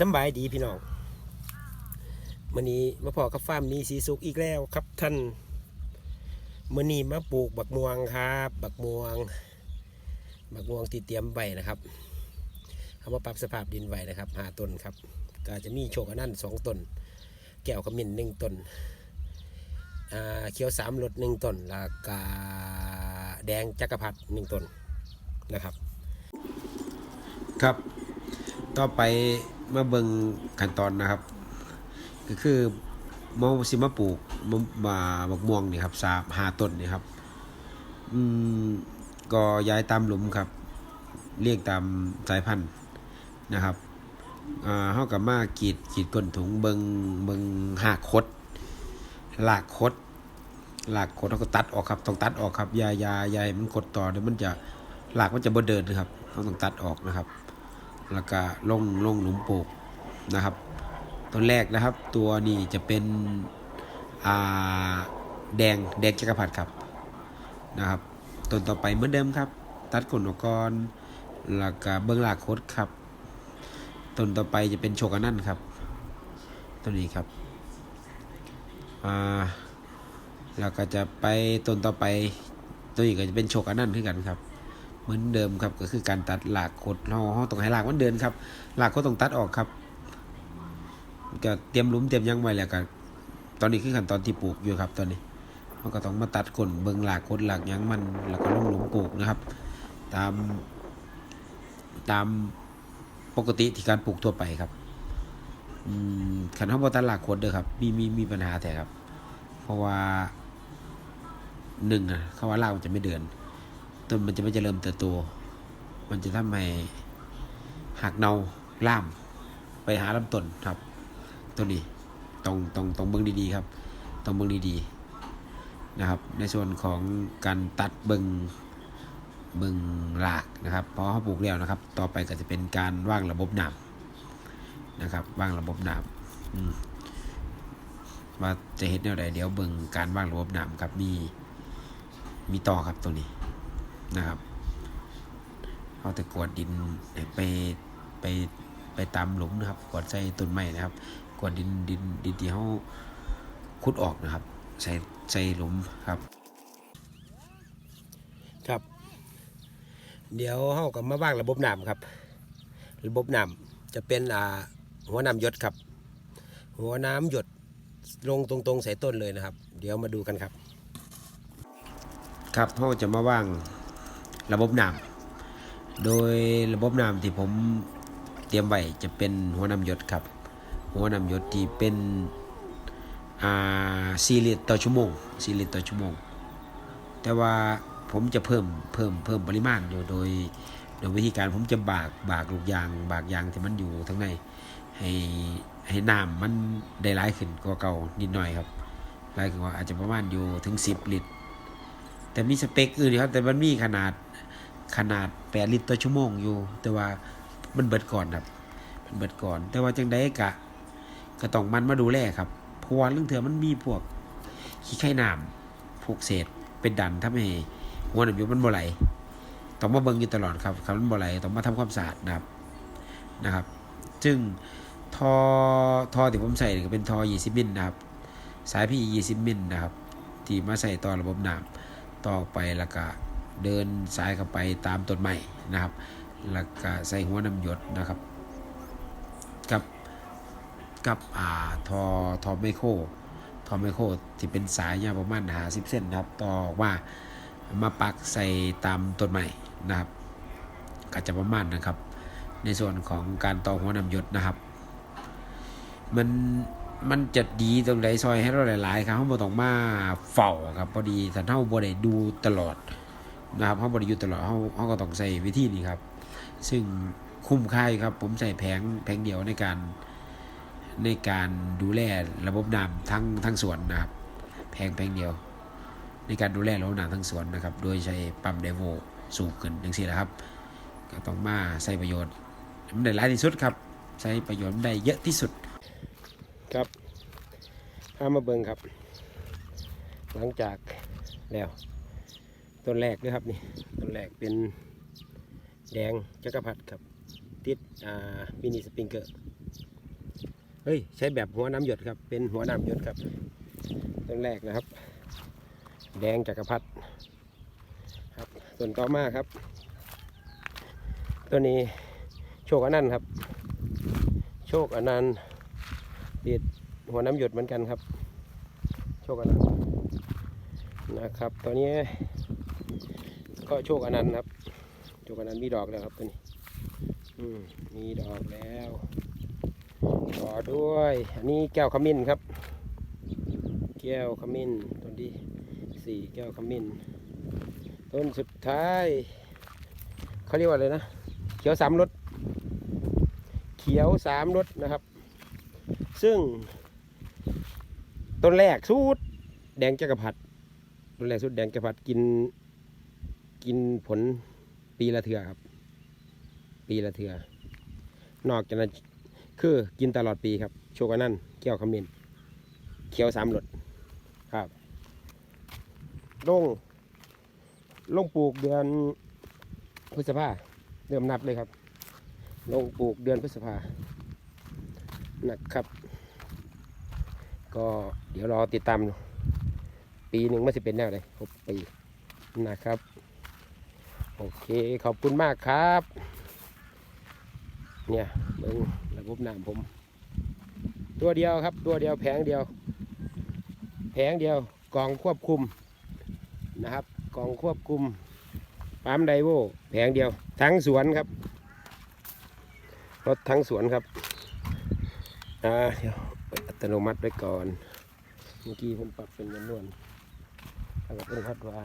สบายดีพี่น้องมื่อนี้มาพอกับฟาร์มมีสีสุกอีกแล้วครับท่านมื่อนี้มาปลูกบักม่วงครับ บักม่วง บักม่วงที่เตรียมไว้นะครับเอามาปรับสภาพดินไว้นะครับหาต้นครับ ก็จะมีโชกนั่นสองต้น แก้วขมิ้นหนึ่งต้นเขียวสามรสหนึ่งต้นแล้วก็แดงจักรพรรดิหนึ่งต้นนะครับ ครับ ต่อไปมาเบิ่งขั้นตอนนะครับ ก็คือมองสิมาปลูกมะมาบักม่วงนี่ครับสามหาต้นนี่ครับ อืมก็ย้ายตามหลุมครับ เรียงตามสายพันธุ์นะครับอ่าเฮากับมากรีดกรีดก้นถุงเบิงเบิงหากคดหลากคดหลากคดแล้วก็ตัดออกครับ ต้องตัดออกครับยายายาให้มันคดต่อเดี๋ยวมันจะหลากมันจะบ่เดินนะครับเราต้องตัดออกนะครับ แล้วก็ลงลงหลุมปลูกนะครับต้นแรกนะครับ ตัวนี้จะเป็นอ่าแดงแดงจักรพรรดิครับนะครับต้นต่อไปเหมือนเดิมครับ ตัดขนออกก่อนแล้วก็เบื้องหลักโคดครับต้นต่อไปจะเป็นโชกานั่นครับ ตัวนี้ครับอ่าแล้วก็จะไปต้นต่อไป ตัวนี้ก็จะเป็นโชกานั่นขึ้นกันครับ มือนเดิมครับก็คือการตัดหลากโคดเราเราต้องให้หลากมันเดินครับหลากโคดต้องตัดออกครับ ก็เตรียมลุมเตรียมยังไว้แล้วกันตอนนี้คือขั้นตอนที่ปลูกอยู่ครับตอนนี้เราก็ต้องมาตัดก้นเบิงหลากโคดหลากยังมันแล้วก็ลงหลุมปลูกนะครับ ตามตามปกติที่การปลูกทั่วไปครับขันห้องบตัดหลากโคดเด้อครับ มีมีมีปัญหาแต่ครับ เพราะว่าหนึ่งอะเขาว่าลากมันจะไม่เดิน ต้นมันจะไม่เจริญเติบโต มันจะทำให้หักเนาล่าม ไปหาลำต้นครับ ตัวนี้ต้องต้องต้องเบิ้งดีๆครับต้องเบิ้งดีๆนะครับ ในส่วนของการตัดเบิ้งเบิ้งหลากนะครับพอเขาปลูกแล้วนะครับ ต่อไปก็จะเป็นการว่างระบบน้ำนะครับ ว่างระบบน้ำอืมว่าจะเห็นแนวใดเดี๋ยวเบิ้งการว่างระบบน้ำครับมีมีต่อครับตัวนี้ นะครับ เอาแต่กวาดดินไปไปไปตามหลุมนะครับ กวาดใส่ต้นไม้นะครับ กวาดดินดินดินที่เขาขุดออกนะครับ ใส่ใส่หลุมครับ ครับ เดี๋ยวเขาก็มาว่างระบบน้ำครับ ระบบน้ำจะเป็นอ่าหัวน้ำหยดครับ หัวน้ำหยดลงตรงๆใส่ต้นเลยนะครับ เดี๋ยวมาดูกันครับ ครับเขาจะมาว่าง ระบบน้ำโดยระบบน้ำที่ผมเตรียมไว้จะเป็นหัวน้ำหยดครับ หัวน้ำหยดที่เป็นอ่าสี่ลิตรต่อชั่วโมงสี่ลิตรต่อชั่วโมง แต่ว่าผมจะเพิ่มเพิ่มเพิ่มปริมาณอยู่โดยโดยวิธีการผมจะบากบากลูกยาง บากยางที่มันอยู่ทั้งในให้ให้น้ำมันได้ร้ายขึ้นกว่าเก่านิดหน่อยครับร้ายขึ้นว่าอาจจะประมาณอยู่ถึง 10 ลิตร แต่มีสเปคอื่นครับแต่มันมีขนาด ขนาด 8 ลิตรต่อชั่วโมงอยู่ แต่ว่ามันเบิดก่อนครับ มันเบิดก่อน แต่ว่าจังไดกะก็ต้องมันมาดูแลครับเพราะว่าเรื่องเถื่อมันมีพวกขี้ไข่น้ำพวกเศษเป็นดันทำให้หัวหนังยมันบ่ไหลต้องมาเบิ่งอยู่ตลอดครับครับมันบ่ไหลต้องมาทำความสะอาดนะครับนะครับ ซึ่งทอทอที่ผมใส่ก็เป็นทอ 20 มิลนะครับ สายพี่ 20 มิลนะครับ ที่มาใส่ต่อระบบน้ำต่อไปแล้วก็ เดินสายเข้าไปตามต้นไม้นะครับแล้วก็ใส่หัวน้ำหยดนะครับ กับกับอ่าทอทอไมโครทอไมโครที่เป็นสายยาวประมาณหาสิบเส้นนะครับต่อออกมามาปักใส่ตามต้นไม้นะครับก็จะประมาณนะครับ ในส่วนของการต่อหัวน้ำหยดนะครับ มันมันจะดีตรงใดซอยให้เราหลาย ๆ ครับเขาบ่ต้องมาเฝ้าครับพอดีถ้าเฮาบ่ได้ดูตลอด นะครับเฮาบ่ได้อยู่ตลอดเฮาเฮาก็ต้องใช้วิธีนี้ครับ ซึ่งคุ้มค่ายครับ ผมใส่แผงแผงเดียวในการในการดูแลระบบน้ำทั้งทั้งสวนนะครับ แผงแผงเดียว ในการดูแลระบบน้ำทั้งสวนนะครับ โดยใช้ปั๊มไดโวสูบขึ้นจังซี่แหละครับ ก็ต้องมาใช้ประโยชน์มันได้หลายที่สุดครับ ใช้ประโยชน์ได้เยอะที่สุดครับพามาเบิ่งครับ หลังจากแล้ว ต้นแรกด้วยครับนี่ต้นแรกเป็นแดงจักรพรรดิครับติดอ่ามินิสปริงเกอร์เฮ้ยใช้แบบหัวน้ำหยดครับ เป็นหัวน้ำหยดครับต้นแรกนะครับ แดงจักรพรรดิครับต้นต่อมาครับ ตัวนี้โชคอนันต์ครับ โชคอนันต์ติดหัวน้ำหยดเหมือนกันครับ โชคอนันต์นะครับตัวนี้ ก็โชคอนันต์ครับ โชคอนันต์มีดอกแล้วครับตัวนี้มีดอกแล้วต่อด้วย อันนี้แก้วขมิ้นครับ แก้วขมิ้นต้นที่สี่แก้วขมิ้น ต้นสุดท้ายเขาเรียกว่าอะไรนะ เขียวสามรสเขียวสามรสนะครับ ซึ่ง ต้นแรกสูตรแดงจักรพรรดิต้นแรกสูตรแดงจักรพรรดิกิน กินผลปีละเทือครับ ปีละเทือนอกจากนั้นคือกินตลอดปีครับ โชกานั่นเกี่ยวขมิ้นเขียวสามรสครับลงลงปลูกเดือนพฤษภาเริ่มนับเลยครับ ลงปลูกเดือนพฤษภานะครับ ก็เดี๋ยวรอติดตาม ปีหนึ่งมันจะเป็นแนวไหนครบปีนะครับ โอเคขอบคุณมากครับ เนี่ยเบิ่งระบบน้ำผม ตัวเดียวครับตัวเดียวแผงเดียว แผงเดียวกล่องควบคุมนะครับกล่องควบคุมปั๊มไดโวแผงเดียว ทั้งสวนครับรถทั้งสวนครับอ่าเดี๋ยวเปิดอัตโนมัติไว้ก่อน เมื่อกี้ผมปรับเป็นจำนวนแล้วก็เป็นพัดไว้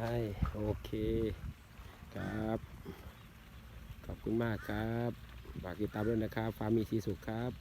โอเค ครับ ขอบคุณมากครับฝากติดตามด้วยนะครับฟาร์มมีสีสุขครับ